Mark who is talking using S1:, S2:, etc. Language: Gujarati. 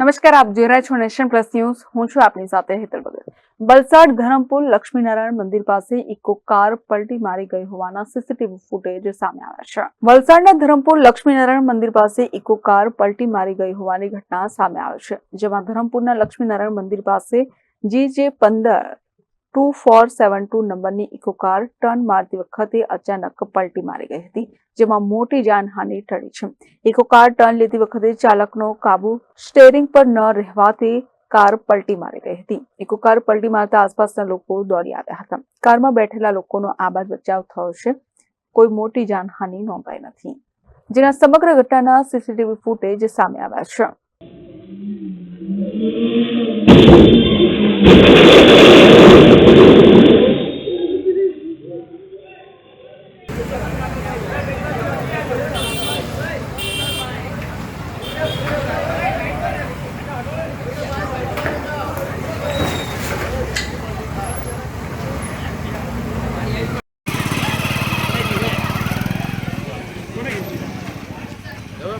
S1: નમસ્કાર, આપ જોઈ રહ્યા છો નેશન પ્લસ ન્યૂઝ. હું છું આપની સાથે હેતલ ભગત. વલસાડ ધરમપુર લક્ષ્મીનારાયણ મંદિર પાસે ઇકો કાર પલટી મારી ગઈ હોવાના સીસીટીવી ફૂટેજ સામે આવ્યા છે. વલસાડના ધરમપુર લક્ષ્મીનારાયણ મંદિર પાસે ઇકો કાર પલટી મારી ગઈ હોવાની ઘટના સામે આવી છે. જેમાં ધરમપુરના લક્ષ્મીનારાયણ મંદિર પાસે જી જે પંદર ટુ ફોર સેવન ટુ નંબરની ઇકો કાર ટર્ન મારતી વખતે અચાનક પલટી મારી ગઈ હતી, જેમાં મોટી જાનહાનિ ટળી છે. ઇકો કાર ટર્ન લેતી વખતે ચાલકનો કાબુ સ્ટેરિંગ પર ન રહેવાથી કાર પલટી મારી ગઈ હતી. ઇકો કાર પલટી મારતા આસપાસના લોકો દોડી આવ્યા હતા. કારમાં બેઠેલા લોકોનો આબાદ બચાવ થયો છે. કોઈ મોટી જાનહાનિ નોંધાઈ નથી. જેના સમગ્ર ઘટનાના સીસીટીવી ફૂટેજ સામે આવ્યા છે.